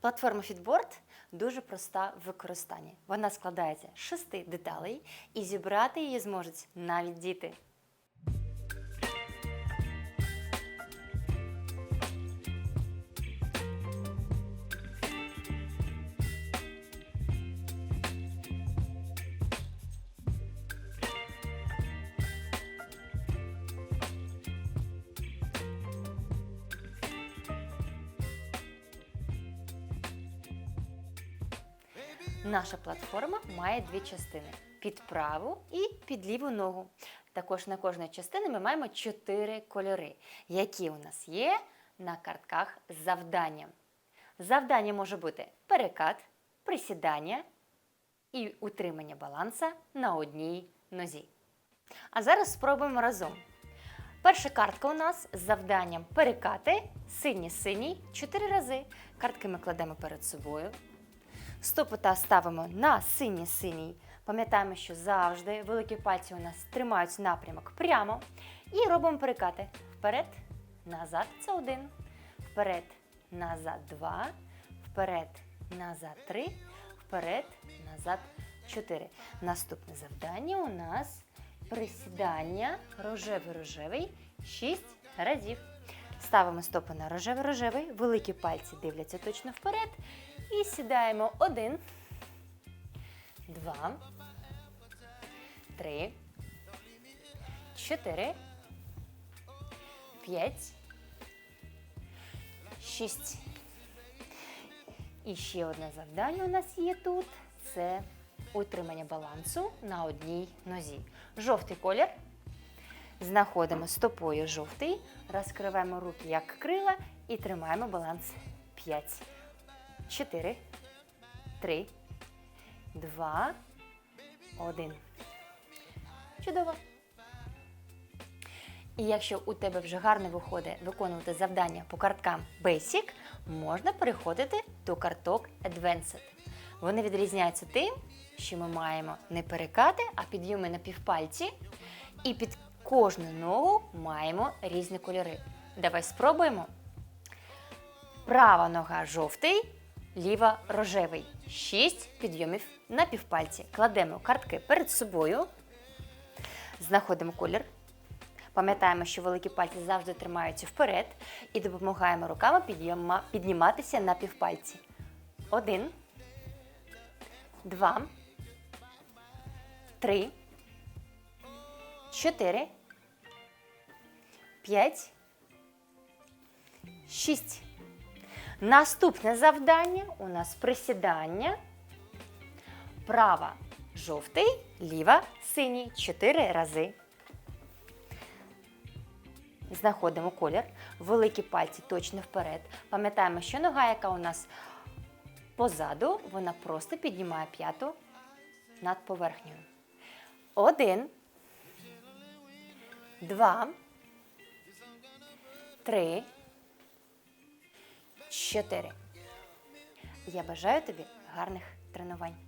Платформа Fitboard дуже проста в використанні. Вона складається з шести деталей, і зібрати її зможуть навіть діти. Наша платформа має дві частини: під праву і під ліву ногу. Також на кожної частини ми маємо чотири кольори, які у нас є на картках завдання. Завдання може бути перекат, присідання і утримання баланса на одній нозі. А зараз спробуємо разом. Перша картка у нас з завданням перекати синій-синій 4 рази. Картки ми кладемо перед собою. Стопота ставимо на синій-синій. Пам'ятаємо, що завжди великі пальці у нас тримають напрямок прямо. І робимо перекати. Вперед, назад це один. Вперед, назад два. Вперед, назад три. Вперед, назад чотири. Наступне завдання у нас присідання рожевий-рожевий 6 разів. Ставимо стопи на рожевий-рожевий, великі пальці дивляться точно вперед. І сідаємо один, два, три, чотири, п'ять, шість. І ще одне завдання у нас є тут. Це утримання балансу на одній нозі. Жовтий колір. Знаходимо стопою жовтий, розкриваємо руки як крила і тримаємо баланс 5. 4, 3, 2, 1. Чудово. І якщо у тебе вже гарно виходить виконувати завдання по карткам Basic, можна переходити до карток Advanced. Вони відрізняються тим, що ми маємо не перекати, а підйоми на півпальці. І під кожну ногу маємо різні кольори. Давай спробуємо. Права нога жовтий, ліва рожевий. Шість підйомів на півпальці. Кладемо картки перед собою. Знаходимо колір. Пам'ятаємо, що великі пальці завжди тримаються вперед і допомагаємо руками підніматися на півпальці. Один, два, три, чотири, п'ять, шість. Наступне завдання у нас присідання. Права жовтий, ліва синій. Чотири рази. Знаходимо колір. Великі пальці точно вперед. Пам'ятаємо, що нога, яка у нас позаду, вона просто піднімає п'яту над поверхнею. Один. Два. Три. Чотири. Я бажаю тобі гарних тренувань.